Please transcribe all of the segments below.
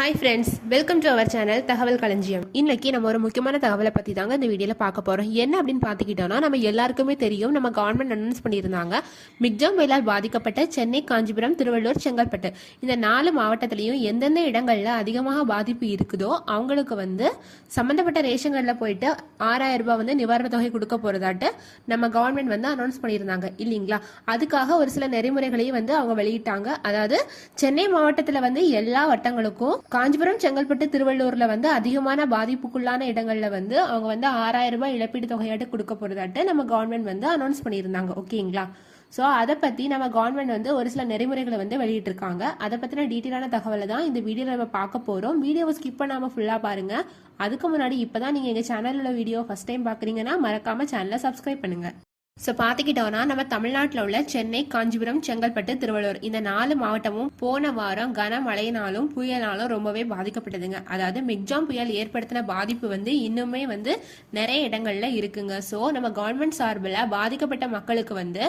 Hi friends welcome to our channel Thagaval Kalanjiyam இன்னைக்கு நம்ம ஒரு முக்கியமான தகவலை பற்றி தாங்க இந்த வீடியோவில் பார்க்க போகிறோம் என்ன அப்படின்னு பார்த்துக்கிட்டோம்னா நம்ம எல்லாருக்குமே தெரியும் நம்ம கவர்மெண்ட் அனௌன்ஸ் பண்ணியிருந்தாங்க. மிக்ஜாம் புயலால் பாதிக்கப்பட்ட சென்னை காஞ்சிபுரம் திருவள்ளூர் செங்கல்பட்டு. இந்த நாலு மாவட்டத்திலையும் எந்தெந்த இடங்களில் அதிகமாக பாதிப்பு இருக்குதோ அவங்களுக்கு வந்து சம்மந்தப்பட்ட ரேஷன் கடையில் போயிட்டு ஆறாயிரம் ரூபாய் வந்து நிவாரணத் தொகை கொடுக்க போகிறதாட்டு நம்ம கவர்மெண்ட் வந்து அனௌன்ஸ் பண்ணியிருந்தாங்க. இல்லைங்களா? அதுக்காக ஒரு சில நெறிமுறைகளையும் வந்து அவங்க வெளியிட்டாங்க. அதாவது சென்னை மாவட்டத்தில் வந்து எல்லா வட்டங்களுக்கும் காஞ்சிபுரம் செங்கல்பட்டு திருவள்ளூர்ல வந்து அதிகமான பாதிப்புக்குள்ளான இடங்கள்ல வந்து அவங்க வந்து ஆறாயிரம் ரூபாய் இழப்பீடு தொகையாட்டு கொடுக்க போறதாட்டு நம்ம கவர்மெண்ட் வந்து அனௌன்ஸ் பண்ணியிருந்தாங்க. ஓகேங்களா ஸோ அதை பற்றி நம்ம கவர்மெண்ட் வந்து ஒரு சில நெறிமுறைகளை வந்து வெளியிட்டிருக்காங்க. அதை பற்றின டீட்டெயிலான தகவலை தான் இந்த வீடியோவில் நம்ம பார்க்க போகிறோம் வீடியோவை ஸ்கிப் பண்ணாமல் ஃபுல்லாக பாருங்கள் அதுக்கு முன்னாடி இப்போ தான் நீங்கள் எங்கள் சேனலில் வீடியோ ஃபஸ்ட் டைம் பார்க்குறீங்கன்னா மறக்காமல் சேனலை சப்ஸ்கிரைப் பண்ணுங்கள் ஸோ பார்த்துக்கிட்டோம்னா நம்ம தமிழ்நாட்டில் உள்ள சென்னை காஞ்சிபுரம் செங்கல்பட்டு திருவள்ளூர் இந்த நாலு மாவட்டமும் போன வாரம் கனமழையினாலும் புயலாலும் ரொம்பவே பாதிக்கப்பட்டதுங்க. அதாவது மிக்ஜாம் புயல் ஏற்படுத்தின பாதிப்பு வந்து இன்னுமே வந்து நிறைய இடங்களில் இருக்குங்க. ஸோ நம்ம கவர்மெண்ட் சார்பில் பாதிக்கப்பட்ட மக்களுக்கு வந்து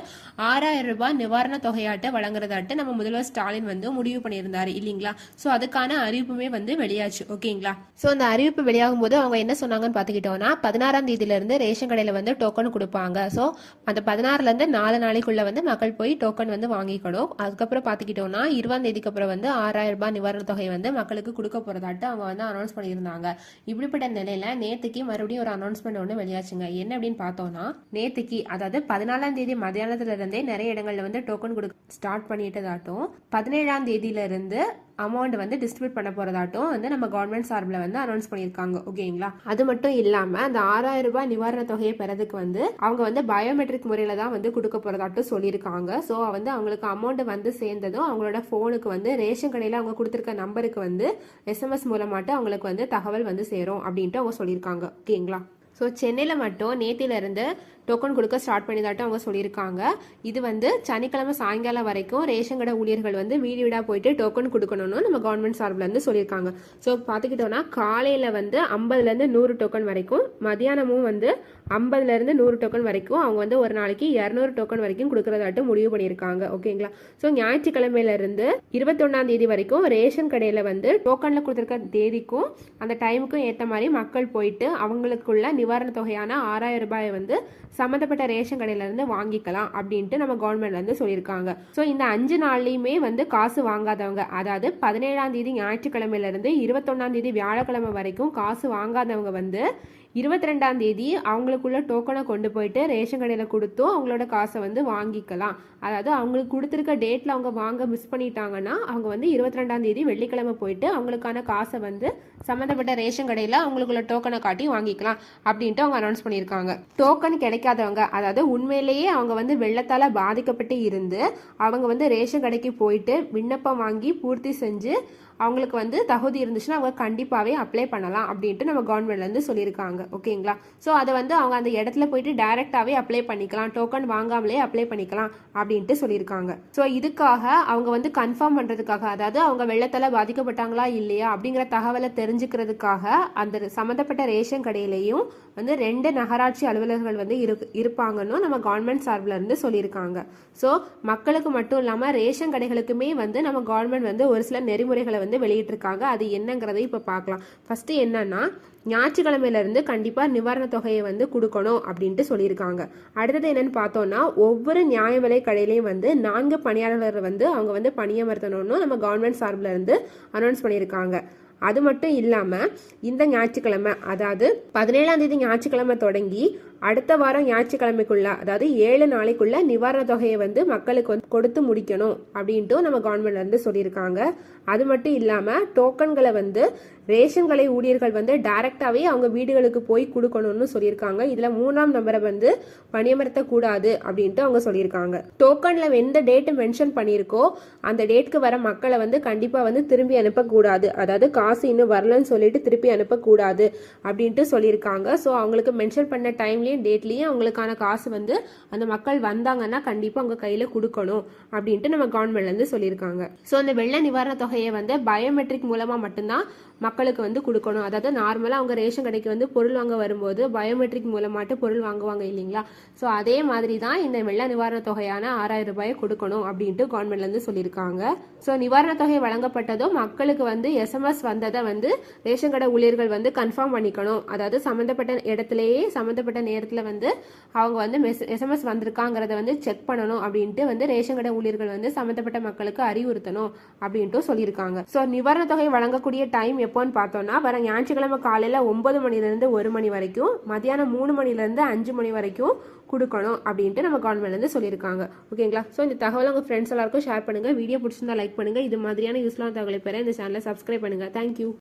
ஆறாயிரம் ரூபாய் நிவாரண தொகையாட்டு வழங்குறதாட்டு நம்ம முதல்வர் ஸ்டாலின் வந்து முடிவு பண்ணியிருந்தாரு இல்லைங்களா? ஸோ அதுக்கான அறிவிப்புமே வந்து வெளியாச்சு ஓகேங்களா? ஸோ அந்த அறிவிப்பு வெளியாகும் போது அவங்க என்ன சொன்னாங்கன்னு பார்த்துக்கிட்டோம்னா பதினாறாம் தேதியிலிருந்து ரேஷன் கடையில் வந்து டோக்கன் கொடுப்பாங்க. ஸோ அந்த பதினாறுலேருந்து நாலு நாளைக்குள்ளே வந்து மக்கள் போய் டோக்கன் வந்து வாங்கிக்கணும். அதுக்கப்புறம் பார்த்துக்கிட்டோம்னா இருபதாம் தேதிக்கு அப்புறம் வந்து ஆறாயிரம் ரூபாய் நிவாரண தொகை வந்து மக்களுக்கு கொடுக்க போகிறதாட்டு அவங்க வந்து அனௌன்ஸ் பண்ணியிருந்தாங்க. இப்படிப்பட்ட நிலையில் நேற்றுக்கு மறுபடியும் ஒரு அனௌன்ஸ்மெண்ட் ஒன்று வெளியாச்சுங்க. என்ன அப்படின்னு பார்த்தோம்னா நேற்றுக்கு அதாவது பதினாலாம் தேதி மதியானத்துல இருந்தே நிறைய இடங்கள்ல வந்து டோக்கன் கொடுக்க ஸ்டார்ட் பண்ணிட்டதாட்டும். பதினேழாம் தேதியில இருந்து அமௌண்ட் வந்து டிஸ்ட்ரிபியூட் பண்ண போறதாட்டும் வந்து நம்ம கவர்மெண்ட் சார்பில் வந்து அனௌன்ஸ் பண்ணியிருக்காங்க ஓகேங்களா அது மட்டும் இல்லாம அந்த ஆறாயிரம் ரூபாய் நிவாரண தொகையை பெறதுக்கு வந்து அவங்க வந்து பயோமெட்ரிக் முறையில தான் வந்து கொடுக்க போறதாட்டும் சொல்லியிருக்காங்க. ஸோ வந்து அவங்களுக்கு அமௌண்ட் வந்து சேர்ந்ததும் அவங்களோட ஃபோனுக்கு வந்து ரேஷன் கடையில் அவங்க கொடுத்துருக்க நம்பருக்கு வந்து எஸ்எம்எஸ் மூலமாட்டு அவங்களுக்கு வந்து தகவல் வந்து சேரும் அப்படின்ட்டு அவங்க சொல்லியிருக்காங்க ஓகேங்களா ஸோ சென்னையில் மட்டும் நேத்திலிருந்து டோக்கன் கொடுக்க ஸ்டார்ட் பண்ணிதாட்டும் அவங்க சொல்லியிருக்காங்க. இது வந்து சனிக்கிழமை சாயங்காலம் வரைக்கும் ரேஷன் கடை ஊழியர்கள் வந்து வீடு வீடாக போயிட்டு டோக்கன் கொடுக்கணும்னு நம்ம கவர்மெண்ட் சார்பிலேருந்து சொல்லியிருக்காங்க. ஸோ பார்த்துக்கிட்டோன்னா காலையில் வந்து ஐம்பதுலேருந்து நூறு டோக்கன் வரைக்கும் மதியானமும் வந்து ஐம்பதுலேருந்து நூறு டோக்கன் வரைக்கும் அவங்க வந்து ஒரு நாளைக்கு இரநூறு டோக்கன் வரைக்கும் கொடுக்குறதாட்டும் முடிவு பண்ணியிருக்காங்க. ஓகேங்களா? ஸோ ஞாயிற்றுக்கிழமையிலேருந்து இருபத்தொன்னாம் தேதி வரைக்கும் ரேஷன் கடையில் வந்து டோக்கனில் கொடுத்துருக்க தேதிக்கும் அந்த டைமுக்கும் ஏற்ற மாதிரி மக்கள் போயிட்டு அவங்களுக்குள்ள நிவாரண தொகையான ஆறாயிரம் ரூபாயை வந்து சம்மந்தப்பட்ட ரேஷன் கடையில இருந்து வாங்கிக்கலாம் அப்படின்ட்டு நம்ம கவர்மெண்ட் வந்து சொல்லியிருக்காங்க. ஸோ இந்த அஞ்சு நாள்லையுமே வந்து காசு வாங்காதவங்க அதாவது பதினேழாம் தேதி ஞாயிற்றுக்கிழமையிலேருந்து இருபத்தொன்னாம் தேதி வியாழக்கிழமை வரைக்கும் காசு வாங்காதவங்க வந்து இருபத்தி ரெண்டாம் தேதி அவங்களுக்குள்ள டோக்கனை கொண்டு போயிட்டு ரேஷன் கடையில் கொடுத்தும் அவங்களோட காசை வந்து வாங்கிக்கலாம். அதாவது அவங்களுக்கு கொடுத்துருக்க டேட்டில் அவங்க வாங்க மிஸ் பண்ணிட்டாங்கன்னா அவங்க வந்து இருபத்தி ரெண்டாம் தேதி வெள்ளிக்கிழமை போயிட்டு அவங்களுக்கான காசை வந்து சம்மந்தப்பட்ட ரேஷன் கடையில் அவங்களுக்குள்ள டோக்கனை காட்டி வாங்கிக்கலாம் அப்படின்ட்டு அவங்க அனௌன்ஸ் பண்ணியிருக்காங்க. டோக்கன் கிடைக்காதவங்க அதாவது உண்மையிலேயே அவங்க வந்து வெள்ளத்தால் பாதிக்கப்பட்டு இருந்து அவங்க வந்து ரேஷன் கடைக்கு போயிட்டு விண்ணப்பம் வாங்கி பூர்த்தி செஞ்சு அவங்களுக்கு வந்து தகுதி இருந்துச்சுன்னா அவங்க கண்டிப்பாகவே அப்ளை பண்ணலாம் அப்படின்ட்டு நம்ம கவர்மெண்ட்லேருந்து சொல்லியிருக்காங்க. ஓகேங்களா? ஸோ அதை வந்து அவங்க அந்த இடத்துல போயிட்டு டைரெக்டாகவே அப்ளை பண்ணிக்கலாம். டோக்கன் வாங்காமலே அப்ளை பண்ணிக்கலாம் அப்படின்ட்டு சொல்லியிருக்காங்க. ஸோ இதுக்காக அவங்க வந்து கன்ஃபார்ம் பண்ணுறதுக்காக அதாவது அவங்க வெள்ளத்தால் பாதிக்கப்பட்டாங்களா இல்லையா அப்படிங்கிற தகவலை தெரிஞ்சுக்கிறதுக்காக அந்த சம்மந்தப்பட்ட ரேஷன் கடையிலையும் வந்து ரெண்டு நகராட்சி அலுவலர்கள் வந்து இரு இருப்பாங்கன்னு நம்ம கவர்மெண்ட் சார்பில் இருந்து சொல்லியிருக்காங்க. ஸோ மக்களுக்கு மட்டும் இல்லாமல் ரேஷன் கடைகளுக்குமே வந்து நம்ம கவர்மெண்ட் வந்து ஒரு சில நெறிமுறைகளை வந்து வெளியிட்டிருக்காங்க. அது என்னங்கிறதை இப்போ பார்க்கலாம். ஃபஸ்ட்டு என்னன்னா ஞாயிற்றுக்கிழமையிலேருந்து கண்டிப்பாக நிவாரண தொகையை வந்து கொடுக்கணும் அப்படின்ட்டு சொல்லியிருக்காங்க. அடுத்தது என்னன்னு பார்த்தோம்னா ஒவ்வொரு நியாய விலை கடையிலையும் வந்து நான்கு பணியாளர்கள் வந்து அவங்க வந்து பணியமர்த்தணும்னு நம்ம கவர்மெண்ட் சார்பில் இருந்து அனௌன்ஸ் பண்ணியிருக்காங்க. அது மட்டும் இல்லாமல் இந்த ஞாயிற்றுக்கிழமை அதாவது பதினேழாம் தேதி ஞாயிற்றுக்கிழமை தொடங்கி அடுத்த வாரம் ஞாயிற்றுக்கிழமைக்குள்ள அதாவது ஏழு நாளைக்குள்ள நிவாரண தொகையை வந்து மக்களுக்கு வந்து கொடுத்து முடிக்கணும் அப்படின்ட்டு நம்ம கவர்மெண்ட்ல இருந்து சொல்லியிருக்காங்க. அது மட்டும் இல்லாமல் டோக்கன்களை வந்து ரேஷன் கடை ஊழியர்கள் வந்து டைரக்டாகவே அவங்க வீடுகளுக்கு போய் கொடுக்கணும்னு சொல்லியிருக்காங்க. இதில் மூணாம் நம்பரை வந்து பணியமர்த்தக்கூடாது அப்படின்ட்டு அவங்க சொல்லியிருக்காங்க. டோக்கனில் எந்த டேட்டு மென்ஷன் பண்ணியிருக்கோ அந்த டேட்க்கு வர மக்களை வந்து கண்டிப்பாக வந்து திரும்பி அனுப்பக்கூடாது. அதாவது காசு இன்னும் வரலன்னு சொல்லிட்டு திருப்பி அனுப்பக்கூடாது அப்படின்ட்டு சொல்லியிருக்காங்க. ஸோ அவங்களுக்கு மென்ஷன் பண்ண டைம்லேயும் டேட்லேயும் அவங்களுக்கான காசு வந்து அந்த மக்கள் வந்தாங்கன்னா கண்டிப்பாக அவங்க கையில் கொடுக்கணும் அப்படின்ட்டு நம்ம கவர்மெண்ட்லேருந்து சொல்லியிருக்காங்க. ஸோ அந்த வெள்ள நிவாரண தொகையை வந்து பயோமெட்ரிக் மூலமாக மட்டும்தான் மக்களுக்கு வந்து கொடுக்கணும். அதாவது நார்மலாக அவங்க ரேஷன் கடைக்கு வந்து பொருள் வாங்க வரும்போது பயோமெட்ரிக் மூலமாட்டு பொருள் வாங்குவாங்க இல்லைங்களா? ஸோ அதே மாதிரி தான் இந்த வெள்ள நிவாரணத் தொகையான ஆறாயிரம் ரூபாயை கொடுக்கணும் அப்படின்ட்டு கவர்மெண்ட்லேருந்து சொல்லியிருக்காங்க. ஸோ நிவாரணத் தொகை வழங்கப்பட்டதும் மக்களுக்கு வந்து எஸ்எம்எஸ் வந்ததை வந்து ரேஷன் கடை ஊழியர்கள் வந்து கன்ஃபார்ம் பண்ணிக்கணும். அதாவது சம்மந்தப்பட்ட இடத்துலையே சம்மந்தப்பட்ட நேரத்தில் வந்து அவங்க வந்து மெஸ் எஸ்எம்எஸ் வந்திருக்காங்கிறத வந்து செக் பண்ணணும் அப்படின்ட்டு வந்து ரேஷன் கடை ஊழியர்கள் வந்து சம்மந்தப்பட்ட மக்களுக்கு அறிவுறுத்தணும் அப்படின்ட்டு சொல்லியிருக்காங்க. ஸோ நிவாரணத் தொகை வழங்கக்கூடிய டைம் எப்போன்னு பார்த்தோம்னா வர ஞாயிற்றுக்கிழமை காலையில் ஒன்பது மணிலேருந்து ஒரு மணி வரைக்கும் மதியானம் மூணு மணிலேருந்து அஞ்சு மணி வரைக்கும் கொடுக்கணும் அப்படின்ட்டு நம்ம கவர்மெண்ட்லேருந்து சொல்லியிருக்காங்க. ஓகேங்களா ஸோ இந்த தகவலை உங்கள் ஃப்ரெண்ட்ஸ் எல்லாருக்கும் ஷேர் பண்ணுங்கள் வீடியோ பிடிச்சிருந்தா லைக் பண்ணுங்கள் இது மாதிரியான யூஸ்ஃபுல்லான தகவலை பெற இந்த சேனலை சப்ஸ்கிரைப் பண்ணுங்கள் தேங்க்யூ